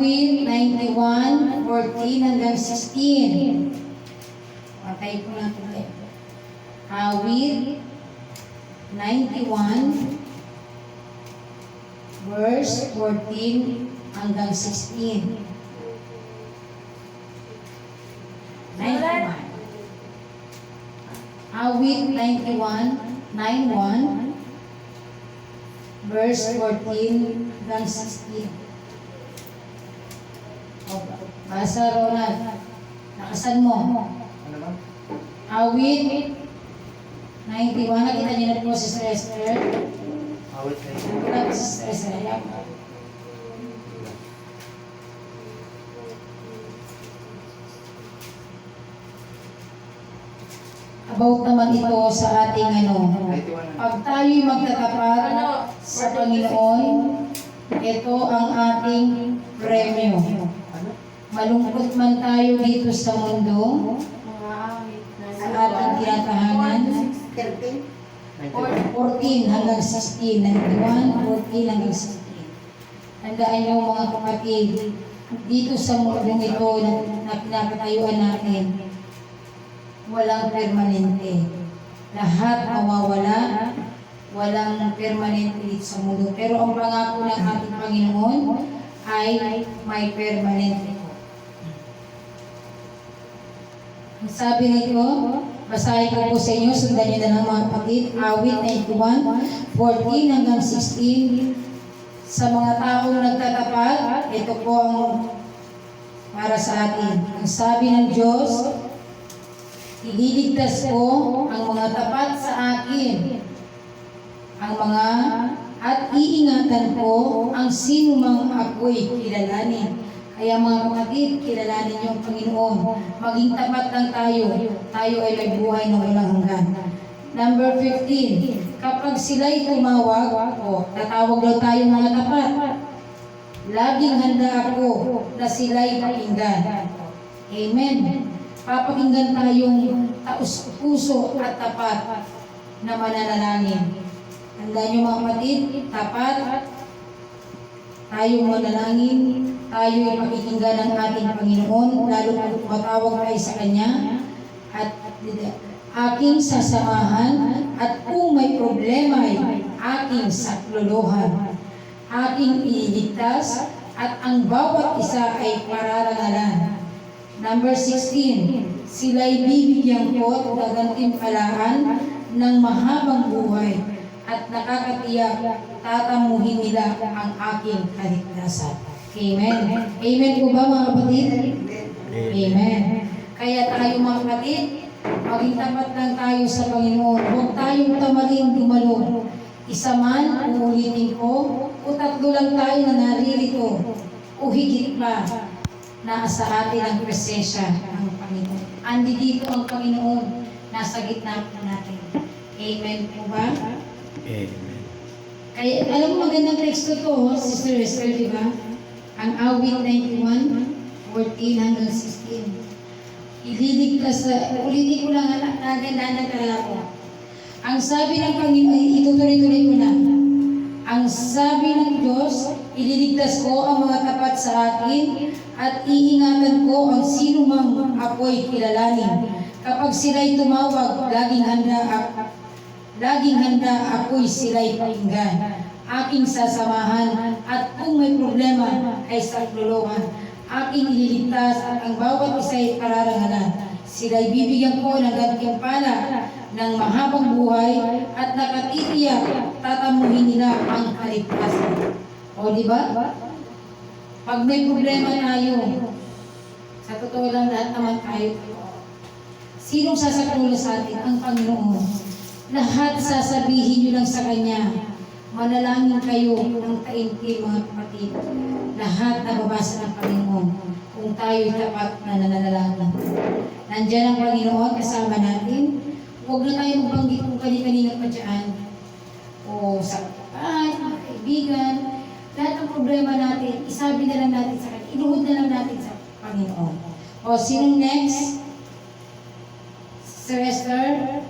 Awit 91, 14 hanggang 16. Patay ko na ito. Awit 91, verse 14 hanggang 16. 91. Awit 91, 91, verse 14 hanggang 16. Basa Ronald. Nakasan mo. Ano ba? Awit 91. Nakita niyo na po si Sister Esther. Awit na yun. Wala po si Sister. About naman ito sa ating ano, 91 pag tayo'y magtatapat sa Panginoon, ito ang ating premyo. Malungkot man tayo dito sa mundo, sa ating tinatahanan, 14 hanggang 16, 91, 14 hanggang 16. Tandaan niyo mga kapatid, dito sa mundong ito na, na pinapatayuan natin, walang permanente. Lahat mawawala, walang permanente dito sa mundo. Pero ang pangako ng ating Panginoon ay may permanente po. Ang sabi nito, basahin ko po sa inyo, sundan niyo na lang mga kapatid, awit 91, 14 hanggang 16. Sa mga taong nagtatapat, ito po ang para sa atin. Ang sabi ng Diyos, Ililigtas ko ang mga tapat sa akin, ang mga at iingatan ko ang sino mang ako'y kilalanin. Kaya mga kapatid, kilalanin niyo ang Panginoon. Maging tapat lang tayo. Tayo ay may buhay na walang hanggan. Number 15, kapag sila'y tumawag, o tatawag daw tayo mga tapat. Laging handa ako na sila'y pakinggan. Amen. Papakinggan tayong taus puso at tapat na mananalangin. Tandaan niyo mga kapatid, tapat, tayong manalangin, tayo ay pakikinggan ng ating Panginoon, lalo na matawag tayo sa Kanya, at aking sasamahan, at kung may problema ay aking saklolohan, aking ililigtas, at ang bawat isa ay pararangalan. Number 16, sila'y bibigyan ko at gagantimpalaan ng mahabang buhay at nakakatiyak tatamuhin nila ang aking kaligtasan. Amen. Amen po ba mga kapatid? Amen. Kaya tayo mga kapatid, maging tapat lang tayo sa Panginoon. Huwag tayong tamaling dumalo. Isa man, uulitin ko, o tatlo lang tayo na naririto, o higit pa, nasa atin ang presensya ng Panginoon. Andi dito ang Panginoon, nasa gitna po natin. Amen po ba? Amen. Kaya alam mo magandang teksto to, Sister Esther, di ba? Ang awit 91, 14 hanggang 16. Ililigtas sa, ulitin ko lang, naganda talaga ako. Ang sabi ng Panginoon, itutuloy-tuloy ko na. Ang sabi ng Diyos, ililigtas ko ang mga tapat sa akin at iingatan ko ang sino mang ako'y kilalanin. Kapag sila'y tumawag, laging handa Laging handa ako'y sila'y pakinggan. Aking sasamahan at kung may problema ay sakluluhan. Aking ililigtas at ang bawat isa'y pararangalan. Sila'y bibigyan ko ng gantimpala ng mahabang buhay at nakatitiyak tatamuhin nila ang kaligtasan. O di ba? Pag may problema tayo, sa totoo lang lahat naman tayo. Sinong sasaklulo sa atin? Ang Panginoon. Lahat sasabihin nyo lang sa Kanya. Manalangin kayo ng taimtim mga kapatid. Lahat na babasa ng Panginoon. Kung tayo'y tapat na nananalangin. Nandiyan ang Panginoon kasama natin. Huwag na tayo magbanggit kung kani-kanina pa dyan. O sa kapatid, mga kaibigan. Lahat ng problema natin, isabi na lang natin sa Kanya. Inuhod na lang natin sa Panginoon. O sinong next? Sir Esther?